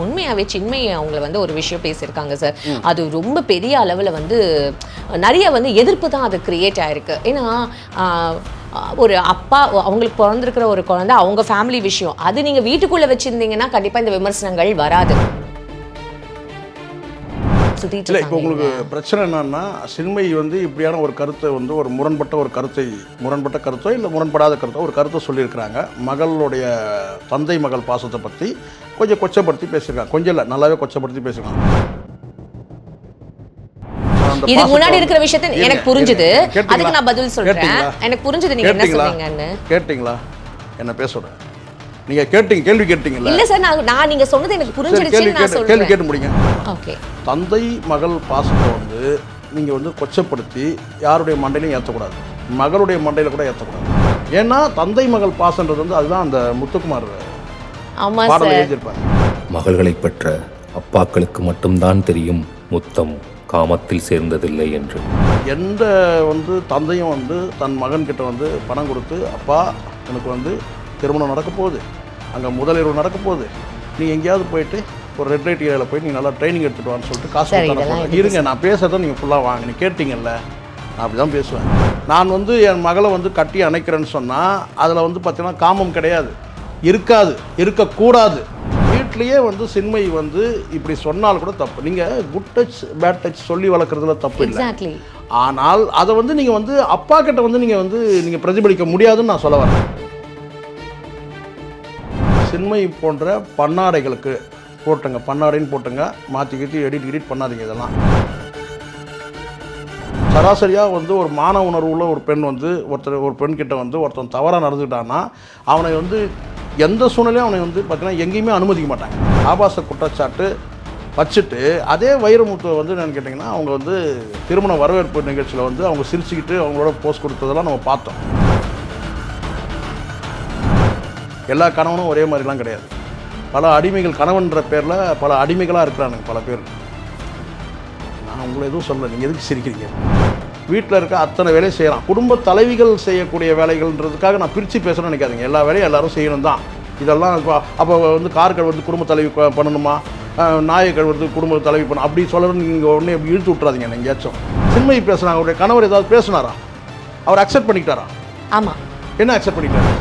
உண்மையாவே சின்மை அவங்கள வந்து ஒரு விஷயம் பேசியிருக்காங்க சார் அது ரொம்ப பெரிய அளவில் வந்து நிறைய வந்து எதிர்ப்பு தான் அது கிரியேட் ஆயிருக்கு. ஏன்னா ஒரு அப்பா அவங்களுக்கு பிறந்திருக்கிற ஒரு குழந்தை அவங்க ஃபேமிலி விஷயம். அது நீங்கள் வீட்டுக்குள்ளே வச்சுருந்தீங்கன்னா கண்டிப்பாக இந்த விமர்சனங்கள் வராது. இல்லை இப்போ உங்களுக்கு பிரச்சனை என்னன்னா சின்மை வந்து இப்படியான ஒரு கருத்தை வந்து ஒரு முரண்பட்ட ஒரு கருத்தை முரண்பட்ட கருத்தோ இல்லை முரண்படாத கருத்தோ ஒரு கருத்தை சொல்லியிருக்கிறாங்க. மகளுடைய தந்தை மகள் பாசத்தை பற்றி கொஞ்சம் கொச்சப்படுத்தி பேசியிருக்காங்க கொஞ்சம் இல்லை நல்லாவே கொச்சப்படுத்தி பேசியிருக்காங்க இதுக்கு முன்னாடி இருக்கிற விஷயத்த எனக்கு புரிஞ்சுது? அதுக்கு நான் பதில் சொல்றேன்? எனக்கு புரிஞ்சுது நீங்க என்ன? சொன்னீங்கன்னு. கேட்டீங்களா? என்ன பேசுறேன். நீங்க கேட்டீங்க கேள்வி கேட்டீங்கல்ல? இல்ல சார் நான் நான் நீங்க சொன்னது எனக்கு புரிஞ்சிடுச்சுன்னு நான் கேட்டு கேள்வி சொல்றேன். கேட்டு முடிங்க. ஓகே. தந்தை மகள் பாசத்தை வந்து நீங்கள் வந்து கொச்சப்படுத்தி யாருடைய மண்டையிலையும் ஏற்றக்கூடாது. மகளுடைய மண்டையில் கூட ஏற்றக்கூடாது. ஏன்னா தந்தை மகள் பாசன்றது வந்து அதுதான் அந்த முத்துக்குமார் ஆமா பாடலை சார். எழுதியிருப்பார். மகள்களை பெற்ற அப்பாக்களுக்கு மட்டும்தான் தெரியும் முத்தம் காமத்தில் சேர்ந்ததில்லை என்று. எந்த வந்து தந்தையும் வந்து தன் மகன்கிட்ட வந்து பணம் கொடுத்து அப்பா எனக்கு வந்து திருமணம் நடக்க போகுது. அங்கே முதலிரவு நடக்க போகுது. நீ எங்கேயாவது போயிட்டு ஒரு ரெட் லைட் ஏரியாவில் போய் நீ நல்லா ட்ரைனிங் எடுத்துட்டு வான்னு சொல்லிட்டு காசு சரி, கொடுத்து இதெல்லாம் அனுப்புவாங்க. இருங்க நான் பேசுறத நீங்கள் ஃபுல்லாக வாங்க. நீ கேட்டீங்கல்ல? நான் அப்படி தான் பேசுவேன். நான் வந்து என் மகளை வந்து கட்டி அணைக்கிறேன்னு சொன்னால் அதில் வந்து பார்த்தீங்கன்னா காமம் கிடையாது. இருக்காது இருக்கக்கூடாது. வீட்லேயே வந்து சின்மை வந்து இப்படி சொன்னால் கூட தப்பு. நீங்கள் குட் டச் பேட் டச் சொல்லி வளர்க்குறதுல தப்பு இல்லை. ஆனால் அதை வந்து நீங்கள் வந்து அப்பா கிட்ட வந்து நீங்கள் வந்து நீங்கள் பிரதிபலிக்க முடியாதுன்னு நான் சொல்ல வரேன். சின்மை போன்ற பன்னாடைகளுக்கு போட்டுங்க. பன்னாடைன்னு போட்டுங்க. மாற்றி கீத்தி எடிட் எடிட் பண்ணாதீங்க இதெல்லாம். சராசரியாக வந்து ஒரு மான உணர்வு உள்ள ஒரு பெண் வந்து ஒருத்தர் ஒரு பெண் கிட்ட வந்து ஒருத்தன் தவறாக நடந்துக்கிட்டான்னா அவனை வந்து எந்த சூழ்நிலையும் அவனை வந்து பார்த்தீங்கன்னா எங்கேயுமே அனுமதிக்க மாட்டாங்க. ஆபாச குற்றச்சாட்டு வச்சுட்டு அதே வைரமுத்துவை வந்து என்னன்னு கேட்டிங்கன்னா அவங்க வந்து திருமண வரவேற்பு நிகழ்ச்சியில் வந்து அவங்க சிரிச்சுக்கிட்டு அவங்களோட போஸ்ட் கொடுத்ததெல்லாம் நம்ம பார்த்தோம். எல்லா கணவனும் ஒரே மாதிரிலாம் கிடையாது. பல அடிமைகள் கணவன்ற பேரில் பல அடிமைகளாக இருக்கிறானுங்க பல பேர். நான் உங்களை எதுவும் சொல்லலை. நீங்கள் எதுக்கு சிரிக்கிறீங்க? வீட்டில் இருக்க அத்தனை வேலையும் செய்யலாம். குடும்ப தலைவிகள் செய்யக்கூடிய வேலைகள்ன்றதுக்காக நான் பிரித்து பேசணும்னு நினைக்காதீங்க. எல்லா வேலையும் எல்லாரும் செய்யணும் தான். இதெல்லாம் இப்போ அப்போ வந்து கார் கழுவுறது குடும்ப தலைவி பண்ணணுமா? நாயை கழுவுறது குடும்ப தலைவி பண்ணணும் அப்படி சொல்லணும்னு நீங்கள் உடனே இழுத்து விட்றாதீங்க என்ன எங்கேயாச்சும். சின்மை பேசுனாங்க அவருடைய கணவர் ஏதாவது பேசுனாரா? அவர் அக்செப்ட் பண்ணிக்கிட்டாரா? ஆமா. என்ன அக்செப்ட் பண்ணிக்கிட்டாரு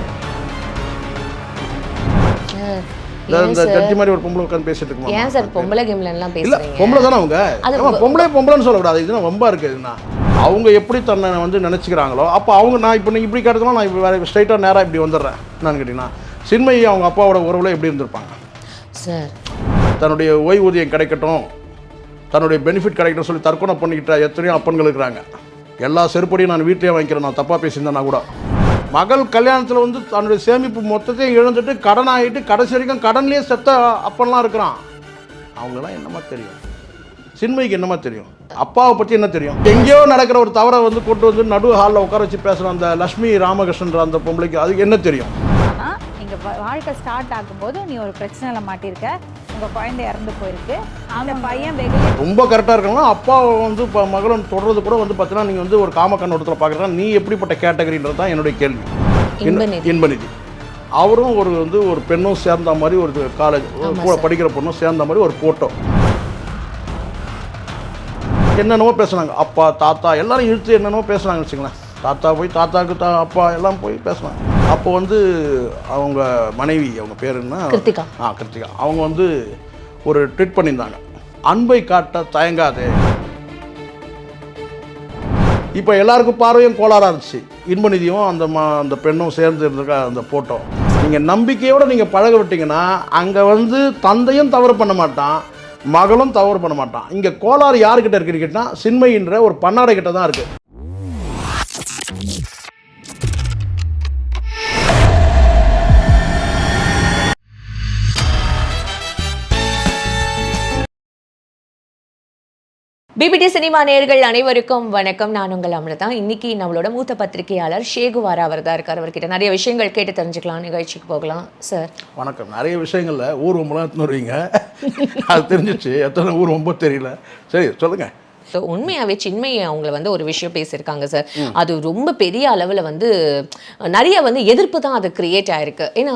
இந்த- ஜட்ஜி மாதிரி ஒரு பொம்பளை உட்காந்து பேசிட்டு இருக்குமா? ஏன் சார் பொம்பளை கேம்ல எல்லாம் இல்ல பேசுறீங்க? பொம்பளை தானே அவங்க. பொம்பளை பொம்பளைன்னு சொல்லக்கூடாது. இதுனா ரொம்ப இருக்குதுண்ணா அவங்க எப்படி தன்னை வந்து நினச்சிக்கிறாங்களோ அப்போ அவங்க நான் இப்போ நீங்கள் இப்படி கேட்டதுலாம் நான் இப்போ வேறு ஸ்ட்ரைட்டாக நேராக இப்படி வந்துடுறேன். என்னன்னு கேட்டிங்கன்னா சின்மயி அவங்க அப்பாவோட உறவுல எப்படி இருந்திருப்பாங்க? சார். தன்னுடைய ஓய்வூதியம் கிடைக்கட்டும் தன்னுடைய பெனிஃபிட் கிடைக்கட்டும் சொல்லி தற்கொலை பண்ணிக்கிட்ட எத்தனையோ அப்பன்கள் இருக்கிறாங்க. எல்லா செருப்படியும் நான் வீட்டிலே வாங்கிக்கிறேன் நான் தப்பாக பேசியிருந்தேன்னா கூட. மகள் கல்யாணத்தில் வந்து தன்னுடைய சேமிப்பு மொத்தத்தையும் இழந்துட்டு கடன் ஆகிட்டு கடைசி வரைக்கும் கடன்லேயே செத்த அப்பன்லாம் இருக்கிறான். அவங்களாம் என்னமா தெரியும். சின்மைக்கு என்னமா தெரியும். அப்பாவை பற்றி என்ன தெரியும்? எங்கேயோ நடக்கிற ஒரு தவறை வந்து கொண்டு வந்து நடு ஹாலில் உட்கார வச்சு பேசுகிற அந்த லக்ஷ்மி ராமகிருஷ்ணன்ற அந்த பொம்பளைக்கு அதுக்கு என்ன தெரியும்? நீங்கள் வாழ்க்கை ஸ்டார்ட் ஆகும்போது நீ ஒரு பிரச்சனையில் மாட்டியிருக்க. உங்கள் குழந்தை இறந்து போயிருக்கு. அந்த பையன் வெகு ரொம்ப கரெக்டாக இருக்கலாம். அப்பா வந்து இப்போ மகளும் தொடர்றது கூட வந்து பார்த்தீங்கன்னா நீங்கள் வந்து ஒரு காம கண்ணோட்டத்தில் பார்க்குறா நீ எப்படிப்பட்ட கேட்டகரின்றது தான் என்னுடைய கேள்வி. இன்பநிதி. அவரும் ஒரு வந்து ஒரு பெண்ணும் சேர்ந்த மாதிரி ஒரு காலேஜ் கூட. படிக்கிற பொண்ணும் சேர்ந்த மாதிரி ஒரு ஃபோட்டோ என்னென்னவோ பேசுனாங்க. அப்பா தாத்தா எல்லாரும் இழுத்து என்னென்னவோ பேசுனாங்க வச்சுங்களேன் தாத்தா போய் தாத்தாக்கு தா அப்பா எல்லாம் போய் பேசுனாங்க. அப்போ வந்து அவங்க மனைவி அவங்க பேர் என்ன? கிருத்திகா. ஆ கிருத்திகா. அவங்க வந்து ஒரு ட்வீட் பண்ணியிருந்தாங்க. அன்பை காட்ட தயங்காதே. இப்போ எல்லாருக்கும் பார்வையும் கோளாறாக இருந்துச்சு. இன்பநிதியும் அந்த மா அந்த பெண்ணும் சேர்ந்து இருந்திருக்க அந்த ஃபோட்டோ நீங்கள் நம்பிக்கையோடு நீங்கள் பழக விட்டீங்கன்னா அங்கே வந்து தந்தையும் தவறு பண்ண மாட்டான். மகளும் தவறு பண்ண மாட்டான். இங்கே கோளாறு யாருக்கிட்ட இருக்குன்னு கேட்டால் சின்மைன்ற ஒரு பன்னாடை கிட்ட தான் இருக்குது பிபிடி சினிமா நேர்கள் அனைவருக்கும் வணக்கம். நான் உங்கள் அமிர்தா. இன்னைக்கு நம்மளோட மூத்த பத்திரிகையாளர் ஷேகுவாரா அவர் தான் இருக்கார். அவர்கிட்ட நிறைய விஷயங்கள் கேட்டு தெரிஞ்சுக்கலாம் நிகழ்ச்சிக்கு போகலாம். சார் வணக்கம். நிறைய விஷயங்களில் ஊர் ஒம்பலாம் எடுத்துன்னு வருவீங்க. அது தெரிஞ்சிச்சு எத்தனை ஊர் ரொம்ப தெரியல. சரி சொல்லுங்கள் So, உண்மையாவே சின்மை அவங்கள வந்து ஒரு விஷயம் பேசியிருக்காங்க சார் அது ரொம்ப பெரிய அளவில் வந்து நிறைய வந்து எதிர்ப்பு தான் அது கிரியேட் ஆயிருக்கு. ஏன்னா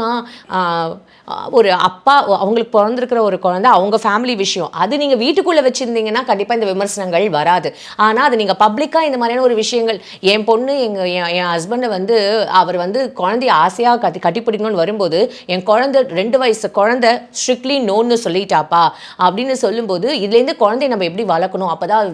ஒரு அப்பா அவங்களுக்கு பிறந்திருக்கிற ஒரு குழந்தை அவங்க ஃபேமிலி விஷயம். அது நீங்கள் வீட்டுக்குள்ளே வச்சுருந்தீங்கன்னா கண்டிப்பாக இந்த விமர்சனங்கள் வராது. ஆனால் அது நீங்கள் பப்ளிக்காக இந்த மாதிரியான ஒரு விஷயங்கள் என் பொண்ணு எங்கள் என் என் ஹஸ்பண்டை வந்து அவர் வந்து குழந்தைய ஆசையாக கட்டி கட்டிப்பிடிக்கணும்னு வரும்போது என் குழந்தை ரெண்டு வயசு குழந்தை ஸ்ட்ரிக்ட்லி நோன்னு சொல்லிட்டாப்பா அப்படின்னு சொல்லும்போது இதுலேருந்து குழந்தைய நம்ம எப்படி வளர்க்கணும்? அப்போ தான்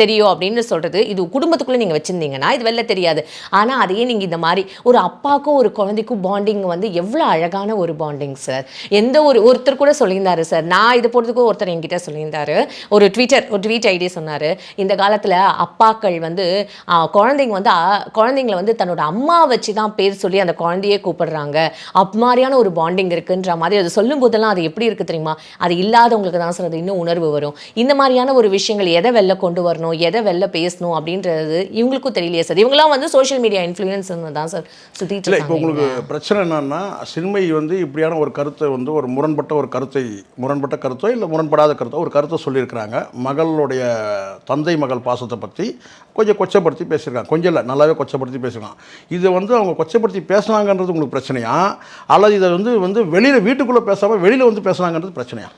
தெரியும் அப்படின்னு சொல்கிறது இது குடும்பத்துக்குள்ளே நீங்கள் வச்சுருந்தீங்கன்னா இது வெளில தெரியாது. ஆனால் அதையே நீங்கள் இந்த மாதிரி ஒரு அப்பாவுக்கும் ஒரு குழந்தைக்கும் பாண்டிங் வந்து எவ்வளோ அழகான ஒரு பாண்டிங் சார் எந்த ஒரு ஒருத்தர் கூட சொல்லியிருந்தாரு சார் நான் இது போகிறதுக்கும் ஒருத்தர் என்கிட்ட சொல்லியிருந்தாரு. ஒரு ட்விட்டர் ஒரு ட்வீட் ஐடியா சொன்னார். இந்த காலத்தில் அப்பாக்கள் வந்து குழந்தைங்க வந்து குழந்தைங்களை குழந்தைங்கள வந்து தன்னோட அம்மா வச்சு தான் பேர் சொல்லி அந்த குழந்தையே கூப்பிடுறாங்க. அப் மாதிரியான ஒரு பாண்டிங் இருக்குன்ற மாதிரி அது சொல்லும் போதெல்லாம் அது எப்படி இருக்குது தெரியுமா? அது இல்லாதவங்களுக்கு தான் சார் அது இன்னும் உணர்வு வரும். இந்த மாதிரியான ஒரு விஷயங்கள் எதை வெளில கொண்டு வரணும் எதை வெளில பேசணும் அப்படின்றது இவங்களுக்கும் தெரியலையே சார். இவங்களாம் வந்து சோஷியல் மீடியா இன்ஃப்ளூயன்ஸ் தான் சார் இல்லை இப்போ உங்களுக்கு பிரச்சனை என்னன்னா சின்மை வந்து இப்படியான ஒரு கருத்தை வந்து ஒரு முரண்பட்ட ஒரு கருத்தை முரண்பட்ட கருத்தோ இல்லை முரண்படாத கருத்தோ ஒரு கருத்தை சொல்லியிருக்கிறாங்க. மகளுடைய தந்தை மகள் பாசத்தை பற்றி கொஞ்சம் கொச்சப்படுத்தி பேசியிருக்காங்க. கொஞ்சம் இல்லை நல்லாவே கொச்சப்படுத்தி பேசியிருக்காங்க. இதை வந்து அவங்க கொச்சப்படுத்தி பேசுனாங்கன்றது உங்களுக்கு பிரச்சனையா? அல்லது இதை வந்து வந்து வெளியில் வீட்டுக்குள்ளே பேசாமல் வெளியில் வந்து பேசுனாங்கன்றது பிரச்சனையா?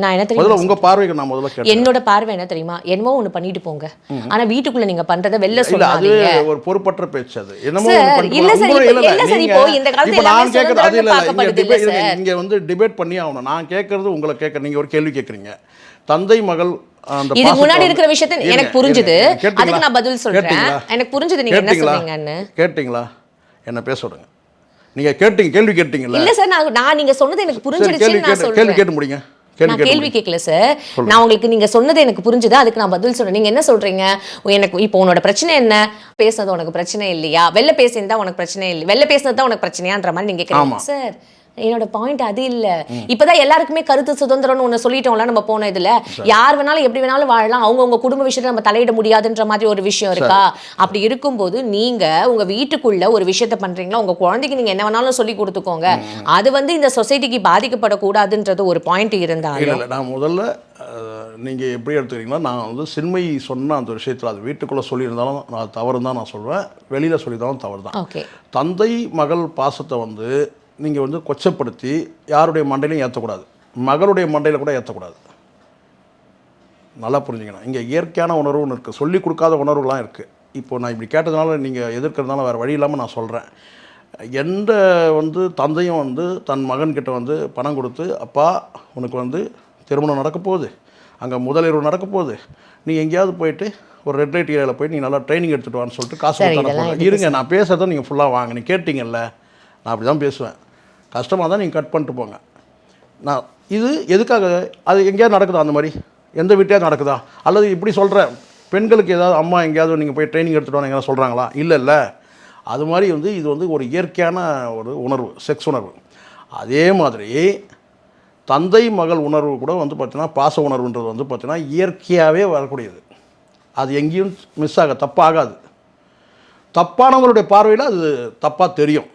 நான் என்ன தெரியும் உங்கள் பார்வைக்கு நான் முதல்ல என்னோட பார்வை என்ன தெரியுமா? என்னமோ ஒண்ணு பண்ணிட்டு போங்க. ஆனா வீட்டுக்குள்ள நீங்க பண்றத வெளில சொல்லாதீங்க. ஒரு பொறுப்பற்ற பேச்சு அது. என்னமோ இல்ல. சார், இல்ல, சார், இப்போ இந்த காலத்துல நான் அது இல்ல, இல்ல, இங்க வந்து டிபேட் பண்ணி ஆகணும். நான் கேட்கறது உங்களை கேட்க நீங்க ஒரு கேள்வி கேட்குறீங்க தந்தை மகள் இதுக்கு முன்னாடி இருக்கிற விஷயத்த எனக்கு புரிஞ்சுது? அதுக்கு நான் பதில் சொல்றேன்? எனக்கு புரிஞ்சுது நீங்க என்ன? சொன்னீங்கன்னு கேட்டீங்களா? என்ன பேச விடுங்க. நீங்க கேட்டீங்க கேள்வி கேட்டீங்கல்ல? இல்ல சார் நான் நான் நீங்க சொன்னது எனக்கு புரிஞ்சிருச்சுன்னு நான் கேட்டு கேள்வி சொல்றேன். கேட்டு முடிங்க நான் கேள்வி. கேட்கல சார். நான் உங்களுக்கு நீங்க சொன்னது எனக்கு புரிஞ்சுது அதுக்கு நான் பதில் சொல்றேன். நீங்க என்ன சொல்றீங்க? எனக்கு இப்போ உன்னோட பிரச்சனை என்ன? பேசுனது உனக்கு பிரச்சனை இல்லையா? வெளில பேசியிருந்தா உனக்கு பிரச்சனை இல்லை வெளில பேசுனது தான் உனக்கு பிரச்சனையான்ற மாதிரி நீங்க கேட்குறீங்க. சார். என்னோட பாயிண்ட் அது இல்ல. இப்பதான் எல்லாருக்குமே கருத்து சுதந்திரம்னு ஒண்ணு சொல்லிட்டோம்ல நம்ம போன இதுல. யார் வேணாலும் எப்படி வேணாலும் வாழலாம். அவங்கவுங்க குடும்ப விஷயத்தை நம்ம தலையிட முடியாதுன்ற மாதிரி ஒரு விஷயம் இருக்கா? அப்படி இருக்கும்போது நீங்க உங்க வீட்டுக்குள்ள ஒரு விஷயத்த பண்றீங்களா? உங்க குழந்தைக்கு நீங்க என்ன வேணாலும் சொல்லி கொடுத்துக்கோங்க. அது வந்து இந்த சொசைட்டிக்கு பாதிக்கப்படக்கூடாதுன்றது ஒரு பாயிண்ட் இருந்தாலும். நான் முதல்ல நீங்கள் எப்படி எடுத்துக்கிறீங்களா நான் வந்து சின்மை சொன்ன அந்த விஷயத்தில் அது வீட்டுக்குள்ளே சொல்லியிருந்தாலும் நான் தவறு தான் நான் சொல்வேன். வெளியில் சொல்லியிருந்தாலும் தவறு தான் ஓகே தந்தை மகள் பாசத்தை வந்து நீங்கள் வந்து கொச்சப்படுத்தி யாருடைய மண்டையிலையும் ஏற்றக்கூடாது மகளுடைய மண்டையில் கூட ஏற்றக்கூடாது நல்லா புரிஞ்சுக்கணும். இங்கே இயற்கையான உணர்வுன்னு இருக்குது சொல்லி கொடுக்காத உணர்வுலாம் இருக்குது இப்போ நான் இப்படி கேட்டதுனால நீங்கள் எதிர்க்கிறதுனால வேறு வழி இல்லாமல் நான் சொல்கிறேன் எந்த வந்து தந்தையும் வந்து தன் மகன்கிட்ட வந்து பணம் கொடுத்து அப்பா உனக்கு வந்து திருமணம் நடக்க போகுது. அங்கே முதலிரவு நடக்க போகுது. நீ எங்கேயாவது போயிட்டு ஒரு ரெட் லைட் ஏரியாவில் போய் நீ நல்லா ட்ரைனிங் எடுத்துகிட்டு வான்னு சொல்லிட்டு காசு. இருங்க நான் பேசுறதை நீங்கள் ஃபுல்லாக வாங்க. நீ கேட்டிங்கல்ல நான் அப்படி தான் பேசுவேன். கஷ்டமாக தான் நீங்கள் கட் பண்ணிட்டு போங்க. நான் இது எதுக்காக? அது எங்கேயாவது நடக்குதா அந்த மாதிரி? எந்த வீட்டையாவது நடக்குதா? அல்லது இப்படி சொல்கிறேன் பெண்களுக்கு ஏதாவது அம்மா எங்கேயாவது நீங்கள் போய் ட்ரைனிங் எடுத்துகிட்டு வாங்க சொல்கிறாங்களா இல்லை இல்லை. அது மாதிரி வந்து இது வந்து ஒரு இயற்கையான ஒரு உணர்வு செக்ஸ் உணர்வு. அதே மாதிரி தந்தை மகள் உணர்வு கூட வந்து பார்த்திங்கன்னா பாச உணர்வுன்றது வந்து பார்த்தீங்கன்னா இயற்கையாகவே வரக்கூடியது. அது எங்கேயும் மிஸ் ஆக தப்பாகாது. தப்பானவங்களுடைய பார்வையில் அது தப்பாக தெரியும்.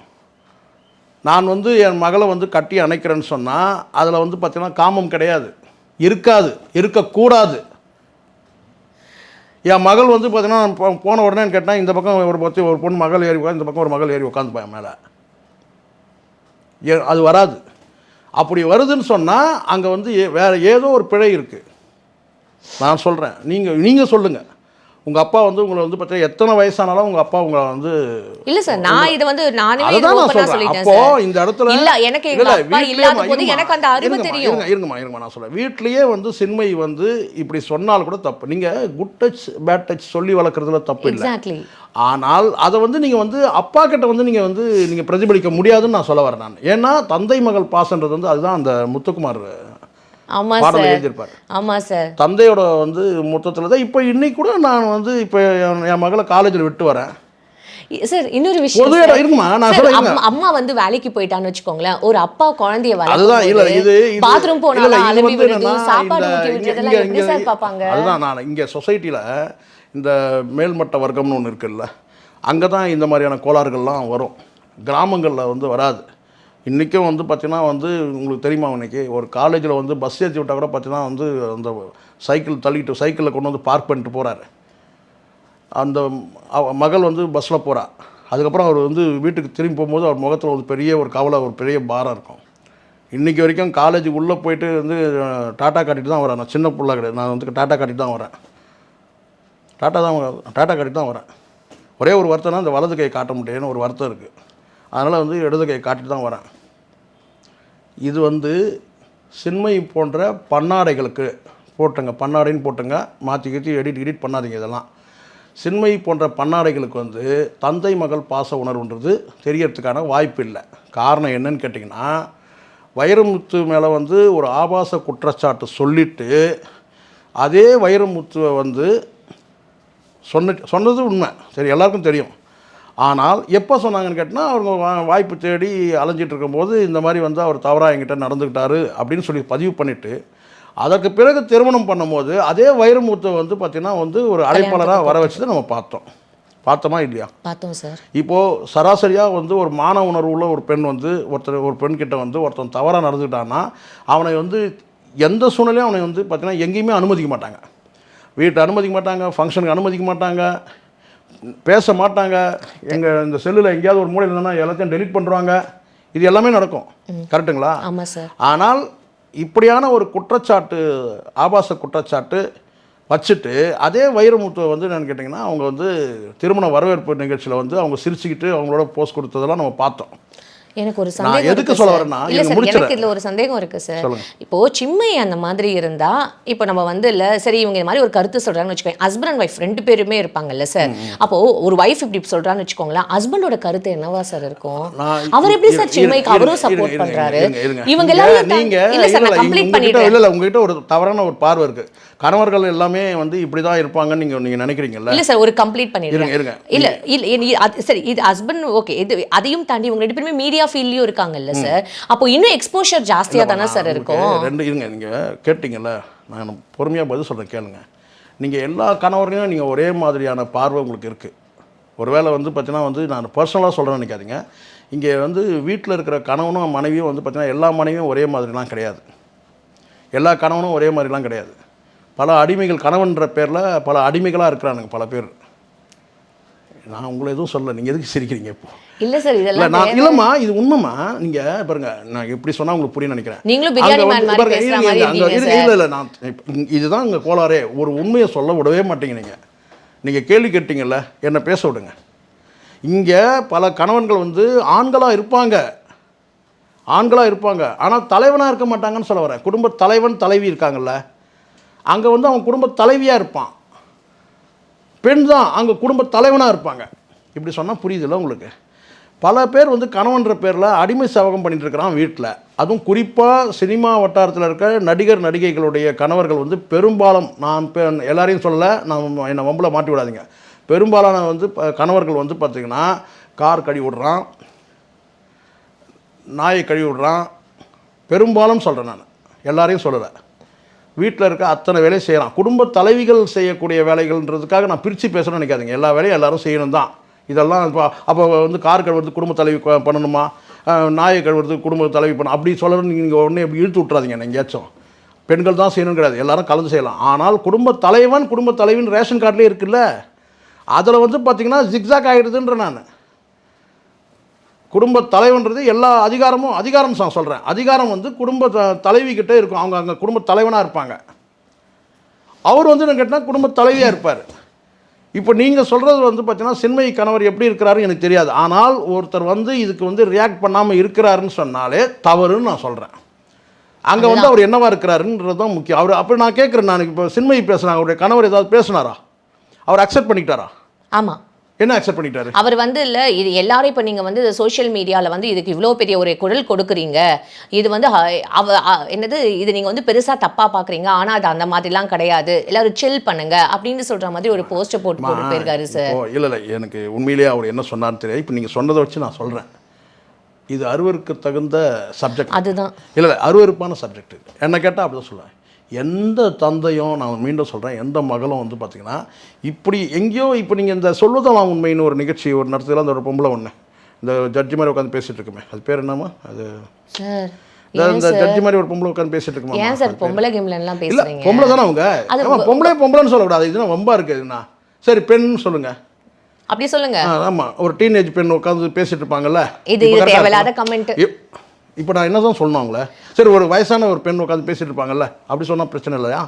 நான் வந்து என் மகளை வந்து கட்டி அணைக்கிறேன்னு சொன்னால் அதில் வந்து பார்த்திங்கன்னா காமம் கிடையாது. இருக்காது. இருக்கக்கூடாது. என் மகள் வந்து பார்த்தீங்கன்னா நான் போ- போன உடனே கேட்டால் இந்த பக்கம் ஒரு பற்றி ஒரு பொண்ணு மகள் ஏறி உட்காந்து இந்த பக்கம் ஒரு மகள் ஏறி உட்காந்து என் மேலே. ஏ அது வராது. அப்படி வருதுன்னு சொன்னால் அங்கே வந்து ஏ வேறு ஏதோ ஒரு பிழை இருக்குது நான் சொல்கிறேன் நீங்கள் நீங்கள் சொல்லுங்கள் உங்கள் அப்பா வந்து உங்களை வந்து பார்த்தீங்கன்னா எத்தனை வயசானாலும் உங்கள் அப்பா உங்களை வந்து இல்ல சார் நான் இது வந்து நானே சொல்லிட்டேன் அப்போ இந்த இடத்துல இல்ல எனக்கு எனக்கு அந்த அறிவு தெரியும். இருங்க இருங்கம்மா இருங்கம்மா நான் சொல்றேன். வீட்லயே வந்து சின்மை வந்து இப்படி சொன்னால் கூட தப்பு. நீங்க குட் டச் பேட் டச் சொல்லி வளர்க்குறதுல தப்பு இல்லை. எக்ஸாக்ட்லி ஆனால் அதை வந்து நீங்க வந்து அப்பா கிட்ட வந்து நீங்க வந்து நீங்க பிரதிபலிக்க முடியாதுன்னு நான் சொல்ல வரேன் நான். ஏன்னா தந்தை மகள் பாசன்றது வந்து அதுதான் அந்த முத்துக்குமார் ஆமா பாடல சார். எழுதியிருப்பார். ஆமா சார். தந்தையோட வந்து மொத்தத்தில் தான் இப்போ இன்னைக்கு கூட நான் வந்து இப்போ என் மகளை காலேஜில் விட்டு வரேன். சார் இன்னொரு விஷயம் அம்மா- வந்து வேலைக்கு போயிட்டான்னு வச்சுக்கோங்களேன். ஒரு அப்பா குழந்தைய அதுதான் இல்ல இது பாத்ரூம் போனாலும் அலம்பி விடுறது சாப்பாடு ஊட்டி சார் பார்ப்பாங்க? அதுதான் நான் இங்கே சொசைட்டியில் இந்த மேல்மட்ட வர்க்கம்னு ஒன்று இருக்குல்ல அங்கே தான் இந்த மாதிரியான கோளாறுகள்லாம் வரும். கிராமங்களில் வந்து வராது. இன்றைக்கும் வந்து பார்த்தீங்கன்னா வந்து உங்களுக்கு தெரியுமா இன்றைக்கி? ஒரு காலேஜில் வந்து பஸ் ஏற்றி விட்டால் கூட பார்த்தீங்கன்னா வந்து அந்த சைக்கிள் தள்ளிட்டு சைக்கிளில் கொண்டு வந்து பார்க் பண்ணிட்டு போகிறாரு அந்த மகள் வந்து பஸ்ஸில் போகிறா அதுக்கப்புறம் அவர் வந்து வீட்டுக்கு திரும்பி போகும்போது அவர் முகத்தில் ஒரு பெரிய ஒரு கவலை ஒரு பெரிய பாரம் இருக்கும். இன்றைக்கி வரைக்கும் காலேஜுக்கு உள்ளே போயிட்டு வந்து டாட்டா காட்டிட்டு தான் வரேன் நான் சின்ன பிள்ளை கிடையாது. நான் வந்து டாட்டா காட்டிட்டு தான் வரேன் டாட்டா தான் டாட்டா காட்டிட்டு தான் வரேன் ஒரே ஒரு வருத்தம்னா அந்த வலது கை காட்ட முடியாதுன்னு ஒரு வருத்தம் இருக்குது அதனால் வந்து இடது கையை காட்டிட்டு தான் வரேன். இது வந்து சின்மை போன்ற பன்னாடைகளுக்கு போட்டுங்க பன்னாடைன்னு போட்டுங்க மாற்றி கீற்றி எடிட் எடிட் பண்ணாதீங்க இதெல்லாம். சின்மை போன்ற பன்னாடைகளுக்கு வந்து தந்தை மகள் பாச உணர்வுன்றது தெரியறதுக்கான வாய்ப்பு இல்லை. காரணம் என்னன்னு கேட்டிங்கன்னா வைரமுத்து மேலே வந்து ஒரு ஆபாச குற்றச்சாட்டு சொல்லிட்டு அதே வைரமுத்துவை வந்து சொன்ன சொன்னது உண்மை. சரி எல்லாருக்கும் தெரியும். ஆனால் எப்போ சொன்னாங்கன்னு கேட்டால் அவங்க வாய்ப்பு தேடி அலைஞ்சிட்டு இருக்கும்போது இந்த மாதிரி வந்து அவர் தவறாக என்கிட்ட நடந்துக்கிட்டாரு அப்படின்னு சொல்லி பதிவு பண்ணிவிட்டு அதற்கு பிறகு திருமணம் பண்ணும்போது அதே வைரமுத்தை வந்து பார்த்திங்கன்னா வந்து ஒரு அழைப்பாளராக வர வச்சதை நம்ம பார்த்தோம். பார்த்தோமா இல்லையா? பார்த்தோம் சார். இப்போது சராசரியாக வந்து ஒரு மான உணர்வு உள்ள ஒரு பெண் வந்து ஒருத்தர் ஒரு பெண் கிட்ட வந்து ஒருத்தன் தவறாக நடந்துக்கிட்டான்னா அவனை வந்து எந்த சூழ்நிலையும் அவனை வந்து பார்த்தீங்கன்னா எங்கேயுமே அனுமதிக்க மாட்டாங்க. வீட்டை அனுமதிக்க மாட்டாங்க ஃபங்க்ஷனுக்கு அனுமதிக்க மாட்டாங்க. பேச மாட்டாங்க எங்கள் இந்த செல்லில் எங்கேயாவது ஒரு மூலையில் இல்லைன்னா எல்லாத்தையும் டெலீட் பண்ணுறாங்க இது எல்லாமே நடக்கும். கரெக்டுங்களா ஆமாம் சார். ஆனால் இப்படியான ஒரு குற்றச்சாட்டு ஆபாச குற்றச்சாட்டு வச்சுட்டு அதே வைரமுத்துவை வந்து என்னன்னு கேட்டிங்கன்னா அவங்க வந்து திருமண வரவேற்பு நிகழ்ச்சியில் வந்து அவங்க சிரிச்சுக்கிட்டு அவங்களோட போஸ்ட் கொடுத்ததெல்லாம் நம்ம பார்த்தோம். எனக்கு ஒரு சந்தேகம் எதுக்கு இருக்கு சொல்ல. வரேன்னா, எனக்கு இதுல ஒரு சந்தேகம் இருக்கு சார். இப்போ சிம்மை அந்த மாதிரி இருந்தா இப்போ நம்ம வந்து இல்ல சரி இவங்க இந்த மாதிரி ஒரு கருத்து சொல்றாங்கன்னு வச்சுக்கோங்க ஹஸ்பண்ட் அண்ட் ஒய்ஃப் ரெண்டு பேருமே இருப்பாங்கல்ல சார் அப்போ ஒரு ஒய்ஃப் இப்படி சொல்றான்னு வச்சுக்கோங்களேன் ஹஸ்பண்டோட கருத்து என்னவா சார் இருக்கும்? அவர் எப்படி சார் சிம்மைக்கு அவரும் சப்போர்ட் பண்றாரு. இவங்க எல்லாரும் நீங்க இல்ல சார் நான் கம்ப்ளீட் பண்ணிடுறேன் இல்ல இல்ல உங்ககிட்ட ஒரு தவறான ஒரு பார்வை இருக்கு. கணவர்கள் எல்லாமே வந்து இப்படி தான் இருப்பாங்கன்னு நீங்க நீங்க நினைக்கிறீங்கல்ல? இல்ல சார் ஒரு கம்ப்ளீட் பண்ணிடுறேன். இல்ல இல்ல சரி இது ஹஸ்பண்ட் ஓகே இது அதையும் தாண்டி இவங்க ரெண்டு பேருமே மீடியா ஃபீல்ட்லயும் இருக்காங்கல்ல சார் அப்போ இன்னும் எக்ஸ்போஷர் ஜாஸ்தியா தானே சார் இருக்கும்? ரெண்டு இருங்க நீங்கள் கேட்டிங்கல்ல நான் பொறுமையாக பதில் சொல்கிறேன் கேளுங்க. நீங்கள் எல்லா கணவரையும் நீங்கள் ஒரே மாதிரியான பார்வை உங்களுக்கு இருக்குது ஒருவேளை வந்து பார்த்தீங்கன்னா வந்து நான் பர்சனலாக சொல்கிறேன்னு நினைக்காதீங்க. இங்கே வந்து வீட்டில் இருக்கிற கணவனும் மனைவியும் வந்து பார்த்தீங்கன்னா எல்லா மனைவியும் ஒரே மாதிரிலாம் கிடையாது. எல்லா கணவனும் ஒரே மாதிரிலாம் கிடையாது. பல அடிமைகள் கணவன்ற பேரில் பல அடிமைகளாக இருக்கிறானுங்க பல பேர். நான் உங்களை எதுவும் சொல்லலை. நீங்கள் எதுக்கு சிரிக்கிறீங்க இப்போ? இல்ல சார் இல்லை இதெல்லாம் நான் இல்லைம்மா இது உண்மைமா நீங்கள் பாருங்க நான் எப்படி சொன்னால் உங்களுக்கு புரியும் நினைக்கிறேன். நீங்களும் இல்ல இல்ல நான் இதுதான் இங்கே கோளாறே. ஒரு உண்மையை சொல்ல விடவே மாட்டீங்க நீங்கள் நீங்கள் கேள்வி கேட்டீங்கல்ல என்னை பேச விடுங்க. இங்கே பல கணவன்கள் வந்து ஆண்களாக இருப்பாங்க. ஆண்களாக இருப்பாங்க. ஆனால் தலைவனாக இருக்க மாட்டாங்கன்னு சொல்ல வரேன். குடும்ப தலைவன் தலைவி இருக்காங்கல்ல. அங்கே வந்து அவன் குடும்ப தலைவியாக இருப்பான். பெண் தான் அங்கே குடும்ப தலைவனாக இருப்பாங்க. இப்படி சொன்னால் புரியுதுல்ல உங்களுக்கு? பல பேர் வந்து கணவன்ற பேரில் அடிமை சேவகம் பண்ணிட்டு இருக்கிறான் வீட்டில் அதுவும் குறிப்பாக சினிமா வட்டாரத்தில் இருக்க நடிகர் நடிகைகளுடைய கணவர்கள் வந்து பெரும்பாலும் நான் எல்லாரையும் சொல்லலை நான் என்னை வம்பில் மாட்டி விடாதீங்க. பெரும்பாலான வந்து கணவர்கள் வந்து பார்த்திங்கன்னா கார் கழுவி விடுறான் நாயை கழுவி விடுறான். பெரும்பாலும் சொல்கிறேன் நான். எல்லாரையும் சொல்லலை. வீட்டில் இருக்க அத்தனை வேலையும் செய்கிறான் குடும்ப தலைவிகள் செய்யக்கூடிய வேலைகள்ன்றதுக்காக நான் பிரித்து பேசணும்னு நினைக்காதீங்க. எல்லா வேலையும் எல்லோரும் செய்யணும் தான். இதெல்லாம் இப்போ அப்போ வந்து கார் கழுவுறது குடும்ப தலைவி பண்ணணுமா? நாயை கழுவுறது குடும்ப தலைவி பண்ணணும் அப்படி சொல்லணும்னு நீங்கள் உடனே இப்படி இழுத்து விட்றாதீங்க என்ன எங்கேயாச்சும். பெண்கள் தான் செய்யணும் கிடையாது. எல்லாரும் கலந்து செய்யலாம். ஆனால் குடும்ப தலைவன் குடும்ப தலைவின் ரேஷன் கார்டுலேயே இருக்குல்ல. அதில் வந்து பார்த்திங்கன்னா ஜிக்ஸாக் ஆகிடுதுன்ற நான். குடும்ப தலைவன்றது எல்லா அதிகாரமும் அதிகாரம் நான் சொல்கிறேன் அதிகாரம் வந்து குடும்ப த- தலைவி கிட்ட இருக்கும். அவங்க அங்கே குடும்ப தலைவனாக இருப்பாங்க. அவர் வந்து என்ன கேட்டால் குடும்ப தலைவியாக இருப்பார். இப்போ நீங்கள் சொல்கிறது வந்து பார்த்தீங்கன்னா சின்மை கணவர் எப்படி இருக்கிறாரு எனக்கு தெரியாது. ஆனால் ஒருத்தர் வந்து இதுக்கு வந்து ரியாக்ட் பண்ணாமல் இருக்கிறாருன்னு சொன்னாலே தவறுன்னு நான் சொல்கிறேன் அங்கே வந்து அவர் என்னவா இருக்கிறாருன்றது தான் முக்கியம். அவர் அப்போ நான் கேட்குறேன் நான். இப்போ சின்மை பேசுனாங்க அவருடைய கணவர் ஏதாவது பேசுனாரா? அவர் அக்செப்ட் பண்ணிக்கிட்டாரா? ஆமா. என்ன அக்செப்ட் பண்ணிட்டாரு? அவர் வந்து இல்ல இது எல்லாரும் இப்போ நீங்க வந்து சோஷியல் மீடியால வந்து இதுக்கு இவ்வளோ பெரிய ஒரு குரல் கொடுக்குறீங்க. இது வந்து அ- அவ அ- என்னது இது நீங்க வந்து பெருசா தப்பா பாக்குறீங்க. ஆனா அது அந்த மாதிரிலாம் கிடையாது. எல்லாரும் சில் பண்ணுங்க அப்படின்னு சொல்ற மாதிரி ஒரு போஸ்டர் போட்டு போட்டு போயிருக்காரு சார் இப்போ இல்லை இல்லை எனக்கு உண்மையிலேயே அவர் என்ன சொன்னார்னு தெரியாது. இப்போ நீங்கள் சொன்னதை வச்சு நான் சொல்கிறேன் இது அருவருக்கு தகுந்த சப்ஜெக்ட் அதுதான். இல்லை இல்லை அருவருப்பான சப்ஜெக்ட் என்ன கேட்டால் அப்படி தான் சொல்லுவேன். எந்த தந்தையும் நான் மீண்டும் சொல்கிறேன் எந்த மகளும் வந்து பார்த்தீங்கன்னா இப்படி எங்கேயோ இப்போ நீங்கள் இந்த சொல்வதெல்லாம் உண்மைன்னு ஒரு நிகழ்ச்சி ஒரு நடத்துல அந்த ஒரு பொம்பளை ஒன்று இந்த ஜட்ஜி மாதிரி உட்காந்து பேசிட்டு இருக்குமே. அது பேர் என்னம்மா? அது இந்த ஜட்ஜி மாதிரி ஒரு பொம்பளை உட்காந்து பேசிட்டு இருக்குமா ஏன் சார் பொம்பளை கேம்ல எல்லாம் இல்ல பேசுறீங்க? பொம்பளை தானே அவங்க? ஆமா பொம்பளை பொம்பளைன்னு சொல்லக்கூடாது. இதுனா வம்பா இருக்கு இதுனா சரி பெண் சொல்லுங்க. அப்படி சொல்லுங்க. ஆமா ஒரு டீனேஜ் பெண் உட்காந்து பேசிட்டு இருப்பாங்கல்ல. இது தேவையில்லாத? கமெண்ட் இப்போ நான் என்ன தான் அவங்கள சரி ஒரு வயசான ஒரு பெண் உட்காந்து பேசிட்டு இருப்பாங்கல்ல? அப்படி சொன்னால் பிரச்சனை இல்லையா?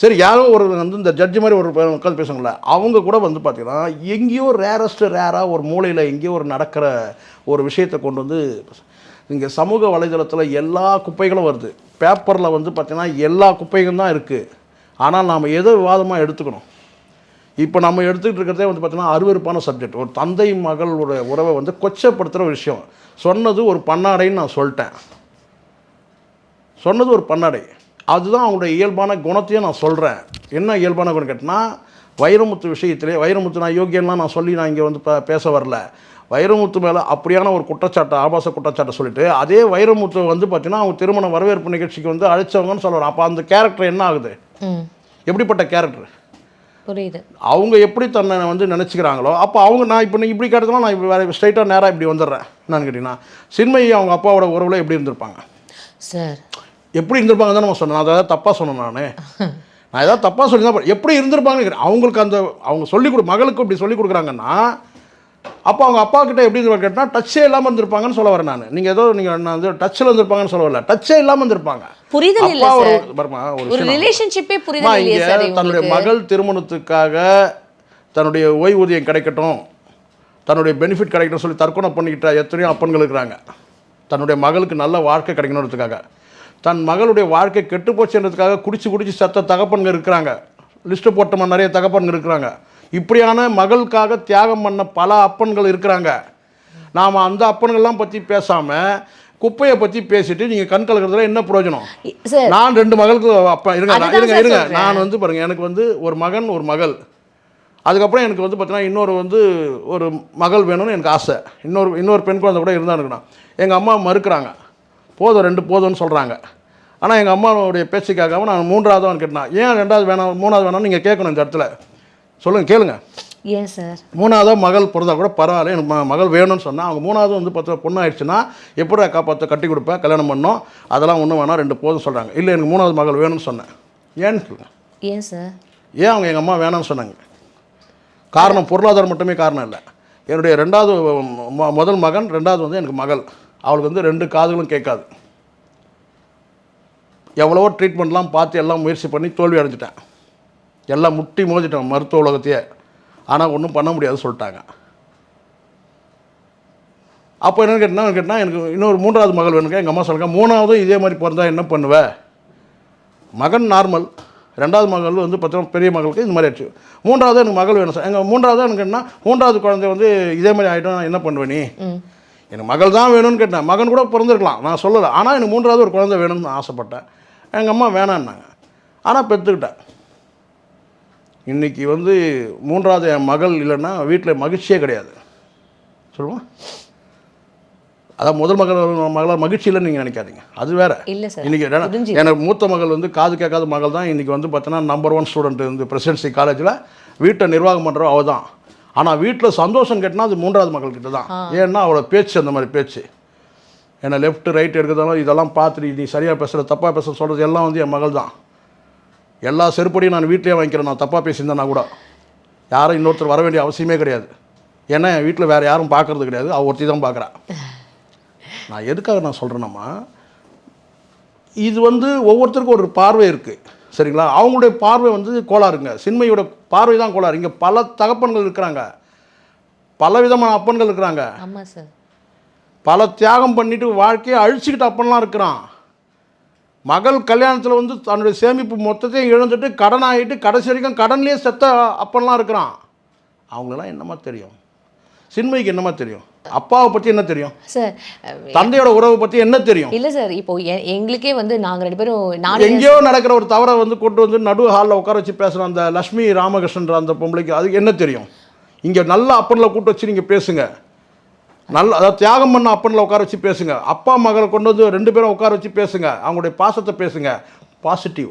சரி யாரோ ஒரு வந்து இந்த ஜட்ஜி மாதிரி ஒரு பெண் உட்காந்து பேசுவாங்கல்ல அவங்க கூட வந்து பார்த்தீங்கன்னா எங்கேயோ ரேரஸ்ட்டு ரேராக ஒரு மூலையில் எங்கேயோ ஒரு நடக்கிற ஒரு விஷயத்தை கொண்டு வந்து இங்கே சமூக வலைதளத்தில் எல்லா குப்பைகளும் வருது. பேப்பரில் வந்து பார்த்தீங்கன்னா எல்லா குப்பைகளும் தான் இருக்குது ஆனால் நாம் எதை விவாதமாக எடுத்துக்கணும்? இப்போ நம்ம எடுத்துக்கிட்டு இருக்கிறதே வந்து பார்த்தீங்கன்னா அருவருப்பான சப்ஜெக்ட் ஒரு தந்தை மகளோட உறவை வந்து கொச்சப்படுத்துகிற ஒரு விஷயம். சொன்னது ஒரு பன்னாடைன்னு நான் சொல்லிட்டேன். சொன்னது ஒரு பன்னாடை அதுதான் அவங்களுடைய இயல்பான குணத்தையும் நான் சொல்கிறேன் என்ன இயல்பான குணம் கேட்டினா வைரமுத்து விஷயத்திலே வைரமுத்து நான் யோகியன்லாம் நான் சொல்லி நான் இங்கே வந்து பேச வரல. வைரமுத்து மேலே அப்படியான ஒரு குற்றச்சாட்டை ஆபாச குற்றச்சாட்டை சொல்லிட்டு அதே வைரமுத்து வந்து பார்த்தீங்கன்னா அவங்க திருமண வரவேற்பு நிகழ்ச்சிக்கு வந்து அழைச்சவங்கன்னு சொல்லுவாங்க அப்போ அந்த கேரக்டர் என்ன ஆகுது? எப்படிப்பட்ட கேரக்டர் புரியுது. அவங்க எப்படி தன்னை வந்து நினச்சிக்கிறாங்களோ அப்போ அவங்க நான் இப்போ நீ இப்படி கேட்டதுலாம் நான் இப்போ வேறு ஸ்ட்ரைட்டாக நேராக இப்படி வந்துடுறேன். என்னன்னு கேட்டிங்கன்னா சின்மயி அவங்க அப்பாவோட உறவில் எப்படி இருந்திருப்பாங்க? சார். எப்படி இருந்திருப்பாங்க தான் நம்ம சொன்னேன். நான் அதாவது தப்பாக சொன்னேன் நான். நான் ஏதாவது தப்பாக சொல்லி தான் எப்படி இருந்திருப்பாங்கன்னு. அவங்களுக்கு அந்த அவங்க சொல்லிக் கொடு மகளுக்கு இப்படி சொல்லிக் கொடுக்குறாங்கன்னா அப்போ அவங்க அப்பா கிட்ட எப்படி கேட்டால் டச்சே இல்லாமல் இருந்திருப்பாங்கன்னு சொல்ல வரேன் நான். நீங்கள் ஏதோ நீங்கள் நான் வந்து டச்சில் இருந்திருப்பாங்கன்னு சொல்ல வரல. டச்சே இல்லாமல் இருந்திருப்பாங்க. புரிதல் இல்ல அப்பா ஒரு பாருமா ஒரு ரிலேஷன்ஷிப்பே புரிதல் இல்லையே தன்னுடைய மகள் திருமணத்துக்காக தன்னுடைய ஓய்வூதியம் கிடைக்கட்டும் தன்னுடைய பெனிஃபிட் கிடைக்கட்டும் சொல்லி தற்கொலை பண்ணிக்கிட்ட எத்தனையோ அப்பன்கள் இருக்கிறாங்க. தன்னுடைய மகளுக்கு நல்ல வாழ்க்கை கிடைக்கணுன்றதுக்காக. தன் மகளுடைய வாழ்க்கை கெட்டு போச்சுன்றதுக்காக குடிச்சு குடிச்சு செத்த தகப்பன்கள் இருக்கிறாங்க. லிஸ்ட்டு போட்டோமா நிறைய தகப்பன்கள் இருக்கிறாங்க. இப்படியான மகளுக்காக தியாகம் பண்ண பல அப்பன்கள் இருக்கிறாங்க. நாம் அந்த அப்பன்கள்லாம் பற்றி பேசாமல் குப்பையை பற்றி பேசிட்டு நீங்கள் கண் கலக்கிறதுல என்ன பிரயோஜனம்? நான் ரெண்டு மகளுக்கு அப்பா இருங்க இருங்க இருங்க. நான் வந்து பாருங்க எனக்கு வந்து ஒரு மகன் ஒரு மகள். அதுக்கப்புறம் எனக்கு வந்து பார்த்தீங்கன்னா இன்னொரு வந்து ஒரு மகள் வேணும்னு எனக்கு ஆசை. இன்னொரு இன்னொரு பெண் குழந்தை கூட இருந்தா இருக்கணும். எங்கள் அம்மா மறுக்கிறாங்க. போதும் ரெண்டு போதும்னு சொல்கிறாங்க ஆனால் எங்கள் அம்மாவுடைய பேச்சு கேட்காம நான் மூன்றாவது கேட்டேன் ஏன் ரெண்டாவது வேணாம் மூணாவது வேணாம்னு நீங்கள் கேட்கணும் இந்த இடத்துல? சொல்லுங்கள் கேளுங்க. ஏன் சார் மூணாவது மகள் பிறந்தா கூட பரவாயில்ல எனக்கு மகள் வேணும்னு சொன்னால் அவங்க மூணாவது வந்து பத்து பொண்ணு ஆயிடுச்சுன்னா எப்படி காப்பாற்ற கட்டி கொடுப்பேன் கல்யாணம் பண்ணோம் அதெல்லாம் ஒன்றும் வேணாம் ரெண்டு போதும் சொல்கிறாங்க இல்லை எனக்கு மூணாவது மகள் வேணும்னு சொன்னேன். ஏன்னு சொல்லுங்க. ஏன் சார் ஏன் அவங்க எங்கள் அம்மா வேணாம்னு சொன்னாங்க? காரணம் பொருளாதாரம் மட்டுமே காரணம் இல்லை. என்னுடைய ரெண்டாவது மொ- முதல் மகன் ரெண்டாவது வந்து எனக்கு மகள். அவளுக்கு வந்து ரெண்டு காதுகளும் கேட்காது. எவ்வளவோ ட்ரீட்மெண்ட்லாம் பார்த்து எல்லாம் முயற்சி பண்ணி தோல்வி அடைஞ்சிட்டேன். எல்லாம் முட்டி மோதிட்டேன் மருத்துவ உலகத்தையே. ஆனால் ஒன்றும் பண்ண முடியாது சொல்லிட்டாங்க. அப்போ என்ன கேட்டினா கேட்டால் எனக்கு இன்னொரு மூன்றாவது மகள் வேணுங்க. எங்கள் அம்மா சொல்லுங்க மூணாவதும் இதே மாதிரி பிறந்தா என்ன பண்ணுவ? மகன் நார்மல் ரெண்டாவது மகள் வந்து பார்த்தோம் பெரிய மகளுக்கு இந்த மாதிரி ஆயிடுச்சு. மூன்றாவது எனக்கு மகள் வேணும் சார். எங்கள் மூன்றாவது எனக்கு என்ன மூன்றாவது குழந்தை வந்து இதே மாதிரி ஆகிட்டோம் நான் என்ன பண்ணுவேன் நீ? எனக்கு மகள் தான் வேணும்னு கேட்டேன். மகன் கூட பிறந்திருக்கலாம். நான் சொல்லலை. ஆனால் எனக்கு மூன்றாவது ஒரு குழந்தை வேணும்னு ஆசைப்பட்டேன். எங்கள் அம்மா வேணான்னாங்க ஆனால் பெற்றுக்கிட்டேன் இன்றைக்கி வந்து மூன்றாவது என் மகள் இல்லைன்னா வீட்டில் மகிழ்ச்சியே கிடையாது. சொல்லுவோம் அதான் முதல் மகள் மகளாக மகிழ்ச்சி இல்லைன்னு நீங்கள் நினைக்காதீங்க. அது வேற. புரிஞ்சுது. எனக்கு மூத்த மகள் வந்து காது கேட்காத மகள் தான் இன்றைக்கி வந்து பார்த்தீங்கன்னா நம்பர் ஒன் ஸ்டூடெண்ட் வந்து பிரசிடென்சி காலேஜில் வீட்டை நிர்வாகம் பண்ணுறோம் அவள் தான். ஆனால் வீட்டில் சந்தோஷம் கேட்டினா அது மூன்றாவது மகள் கிட்ட தான். ஏன்னா அவளோட பேச்சு அந்த மாதிரி பேச்சு. ஏன்னா லெஃப்ட் ரைட் எடுக்கிறதாலும் இதெல்லாம் பார்த்துட்டு நீ சரியாக பேசுகிற தப்பாக பேச சொல்கிறது எல்லாம் வந்து என் மகள் தான். எல்லா செருப்படியும் நான் வீட்டிலே வாங்கிக்கிறேன். நான் தப்பாக பேசியிருந்தேன்னா கூட. யாரும் இன்னொருத்தர் வர வேண்டிய அவசியமே கிடையாது. ஏன்னா என் வீட்டில் வேறு யாரும் பார்க்கறது கிடையாது. அவ ஒருத்தி தான் பார்க்குறா. நான் எதுக்காக நான் சொல்கிறேன்னம்மா இது வந்து ஒவ்வொருத்தருக்கும் ஒரு பார்வை இருக்குது சரிங்களா? அவங்களுடைய பார்வை வந்து கோளாறுங்க. சின்மையோட பார்வை தான் கோளாறு. இங்கே பல தகப்பன்கள் இருக்கிறாங்க. பல விதமான அப்பன்கள் இருக்கிறாங்க. பல தியாகம் பண்ணிட்டு வாழ்க்கையை அழிச்சுக்கிட்டு அப்பன்லாம் இருக்கிறான். மகள் கல்யாணத்தில் வந்து தன்னுடைய சேமிப்பு மொத்தத்தையும் இழந்துட்டு கடன் ஆகிட்டு கடைசி வரைக்கும் கடன்லேயே செத்த அப்பன்லாம் இருக்கிறான். அவங்களெல்லாம் என்னமா தெரியும்? சின்மைக்கு என்னமா தெரியும்? அப்பாவை பற்றி என்ன தெரியும்? சார் தந்தையோட உறவை பற்றி என்ன தெரியும்? இல்ல சார் இப்போ எங்களுக்கே வந்து நாங்க ரெண்டு பேரும் நானே எங்கேயோ நடக்கிற ஒரு தவறை வந்து கொண்டு வந்து நடு ஹாலில் உட்கார வச்சு பேசுகிற அந்த லக்ஷ்மி ராமகிருஷ்ணன்ற அந்த பொம்பளைக்கு அதுக்கு என்ன தெரியும்? இங்கே நல்ல அப்பனில் கூட்டு வச்சு நீங்கள் பேசுங்க. நல்ல அதாவது தியாகம் பண்ண அப்பனில் உட்கார வச்சு பேசுங்க. அப்பா மகளை கொண்டு வந்து ரெண்டு பேரும் உட்கார வச்சு பேசுங்க. அவங்களுடைய பாசத்தை பேசுங்க. பாசிட்டிவ்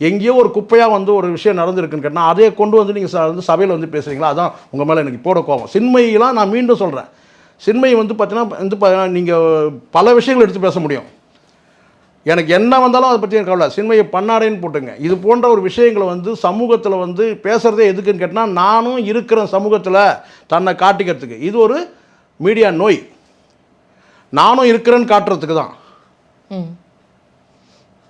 எங்கேயோ ஒரு குப்பையாக வந்து ஒரு விஷயம் நடந்திருக்குன்னு கேட்டால் அதையே கொண்டு வந்து நீங்கள் வந்து சபையில் வந்து பேசுகிறீங்களா அதான் உங்கள் மேலே எனக்கு போட கோவம் சின்மையெல்லாம் நான் மீண்டும் சொல்கிறேன் சின்மை வந்து பார்த்தீங்கன்னா வந்து பார்த்தீங்கன்னா நீங்கள் பல விஷயங்கள் எடுத்து பேச முடியும். எனக்கு என்ன வந்தாலும் அதை பற்றி எனக்கு கவலை. சின்மையை பண்ணாடேன்னு போட்டுங்க. இது போன்ற ஒரு விஷயங்களை வந்து சமூகத்தில் வந்து பேசுகிறதே எதுக்குன்னு கேட்டால் நானும் இருக்கிற சமூகத்தில் தன்னை காட்டிக்கிறதுக்கு. இது ஒரு மீடியா நோய். நானும் இருக்கிறேன்னு காட்டுறதுக்கு தான்.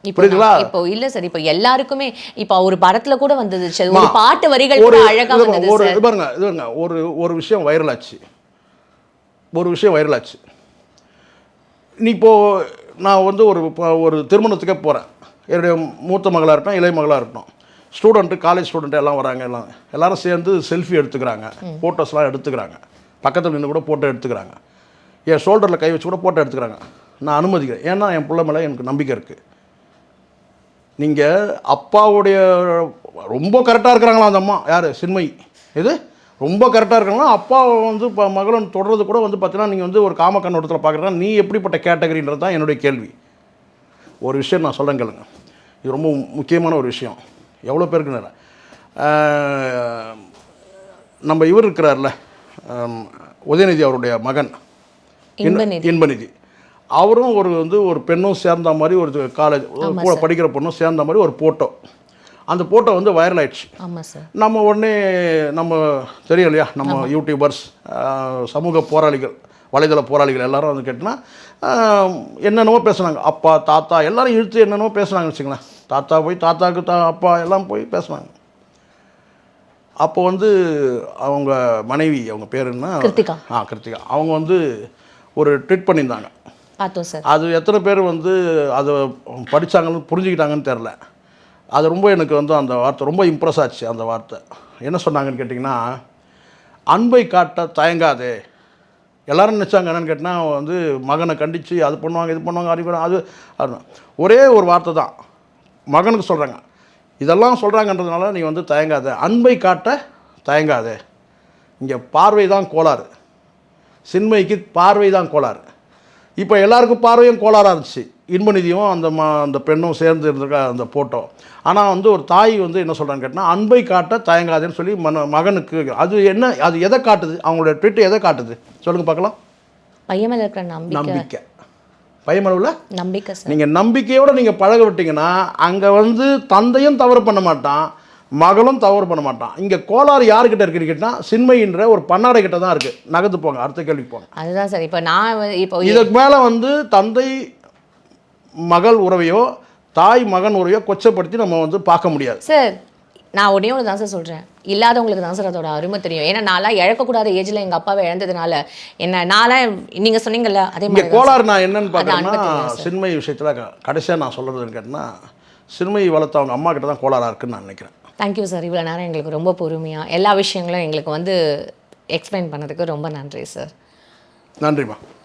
புரியுதுங்களா? இப்போ இல்ல சார் இப்போ எல்லாருக்குமே இப்போ ஒரு படத்துல கூட வந்தது ஒரு பாட்டு வரிகள் ஒரு அழகா வந்தது ஒரு பாருங்க இது பாருங்க ஒரு ஒரு விஷயம் வைரல் ஆச்சு ஒரு விஷயம் வைரல் ஆச்சு நீ இப்போ நான் வந்து ஒரு ஒரு திருமணத்துக்கே போகிறேன் என்னுடைய மூத்த மகளாக இருக்கட்டும் இளைய மகளாக இருக்கட்டும். ஸ்டூடெண்ட்டு காலேஜ் ஸ்டூடெண்ட் எல்லாம் வராங்க எல்லாம். எல்லாரும் சேர்ந்து செல்ஃபி எடுத்துக்கிறாங்க. ஃபோட்டோஸ்லாம் எடுத்துக்கிறாங்க. பக்கத்தில் நின்று கூட ஃபோட்டோ எடுத்துக்கிறாங்க. என் ஷோல்டரில் கை வச்சு கூட ஃபோட்டோ எடுத்துக்கிறாங்க. நான் அனுமதிக்கிறேன். ஏன்னா என் பிள்ளை மேலே எனக்கு நம்பிக்கை இருக்குது நீங்கள் அப்பாவுடைய ரொம்ப கரெக்டாக இருக்கிறாங்களா அந்த அம்மா? யார்? சின்மை இது ரொம்ப கரெக்டாக இருக்காங்களா? அப்பா வந்து இப்போ மகளும் தொடர்றது கூட வந்து பார்த்தீங்கன்னா நீங்கள் வந்து ஒரு காம கண்ணோட்டத்தில் பார்க்குறா நீ எப்படிப்பட்ட கேட்டகரின்றது தான் என்னுடைய கேள்வி. ஒரு விஷயம் நான் சொல்கிறேன் கேளுங்க. இது ரொம்ப முக்கியமான ஒரு விஷயம். எவ்வளோ பேருக்கு நம்ம இவர் இருக்கிறார்ல. உதயநிதி அவருடைய மகன். இன்பநிதி. இன்பநிதி. அவரும் ஒரு வந்து ஒரு பெண்ணும் சேர்ந்த மாதிரி ஒரு காலேஜ் கூட படிக்கிற பொண்ணும் சேர்ந்த மாதிரி ஒரு ஃபோட்டோ அந்த ஃபோட்டோ வந்து வைரல் ஆயிடுச்சு. நம்ம உடனே நம்ம தெரியும் இல்லையா? நம்ம யூடியூபர்ஸ் சமூக போராளிகள் வலைதள போராளிகள் எல்லாரும் வந்து கேட்டினா என்னென்னவோ பேசுனாங்க. அப்பா தாத்தா எல்லாரும் இழுத்து என்னென்னவோ பேசுனாங்கன்னு வச்சுங்களேன் தாத்தா போய் தாத்தாக்கு தா அப்பா எல்லாம் போய் பேசுனாங்க. அப்போ வந்து அவங்க மனைவி அவங்க பேர் என்ன? கிருத்திகா. ஆ கிருத்திகா. அவங்க வந்து ஒரு ட்வீட் பண்ணியிருந்தாங்க. பார்த்தோம் சார். அது எத்தனை பேர் வந்து அதை படித்தாங்கன்னு புரிஞ்சுக்கிட்டாங்கன்னு தெரில. அது ரொம்ப எனக்கு வந்து அந்த வார்த்தை ரொம்ப இம்ப்ரெஸ் ஆச்சு அந்த வார்த்தை. என்ன சொன்னாங்கன்னு கேட்டிங்கன்னா அன்பை காட்ட தயங்காதே. எல்லாரும் நினச்சாங்க என்னன்னு கேட்டால் வந்து மகனை கண்டித்து அது பண்ணுவாங்க இது பண்ணுவாங்க அறிவு அது அது ஒரே ஒரு வார்த்தை தான். மகனுக்கு சொல்கிறாங்க இதெல்லாம் சொல்கிறாங்கன்றதுனால நீ வந்து தயங்காத. அன்பை காட்ட தயங்காதே. இங்கே பார்வை தான் கோளாறு. சின்மைக்கு பார்வை தான் கோளாறு. இப்போ எல்லாருக்கும் பார்வையும் கோளாறாக இருந்துச்சு. இன்பநிதியும் அந்த ம அந்த பெண்ணும் சேர்ந்து இருந்திருக்க அந்த ஃபோட்டோ ஆனால் வந்து ஒரு தாய் வந்து என்ன சொல்கிறான்னு கேட்டால் அன்பை காட்ட தயங்காதேன்னு சொல்லி மன மகனுக்கு அது என்ன அது எதை காட்டுது? அவங்களோட ட்விட்டு எதை காட்டுது? சொல்லுங்கள் பார்க்கலாம் பையன் நம்பிக்கை. பயமளவில்? நம்பிக்கை சார். நீங்கள் நம்பிக்கையோடு நீங்கள் பழக விட்டீங்கன்னா அங்கே வந்து தந்தையும் தவறு பண்ண மாட்டான் மகளும் தவறு பண்ண மாட்டான். இங்கே கோளாறு யாருக்கிட்ட இருக்குன்னு சின்மைன்ற ஒரு பன்னாடை கிட்ட தான் இருக்குது நகர்ந்து போங்க அடுத்த கேள்விக்கு போங்க. அதுதான் சார். இப்போ நான் இப்போ இதுக்கு மேலே வந்து தந்தை மகள் உறவையோ தாய் மகன் உறவையோ கொச்சப்படுத்தி நம்ம வந்து பார்க்க முடியாது. சார் நான் ஒன்றே ஒன்று தான் சார் சொல்கிறேன் இல்லாதவங்களுக்கு தான் சார் அதோட அருமை தெரியும். ஏன்னா நான்லாம் இழக்கக்கூடாத ஏஜில் எங்கள் அப்பாவை இழந்ததுனால என்ன நான்லாம் நீங்கள் சொன்னீங்கல்ல அதே மாதிரி கோளாறு நான் என்னன்னு சார். சின்மை விஷயத்தில் கடைசியாக நான் சொல்கிறதுன்னு கேட்டேன்னா சின்மை வளர்த்த அவங்க அம்மா கிட்ட தான் கோளாறாக இருக்குன்னு நான் நினைக்கிறேன். தேங்க்யூ சார் இவ்வளோ நேரம் எங்களுக்கு ரொம்ப பொறுமையாக எல்லா விஷயங்களும் எங்களுக்கு வந்து எக்ஸ்பிளைன் பண்ணதுக்கு ரொம்ப நன்றி சார் நன்றிம்மா.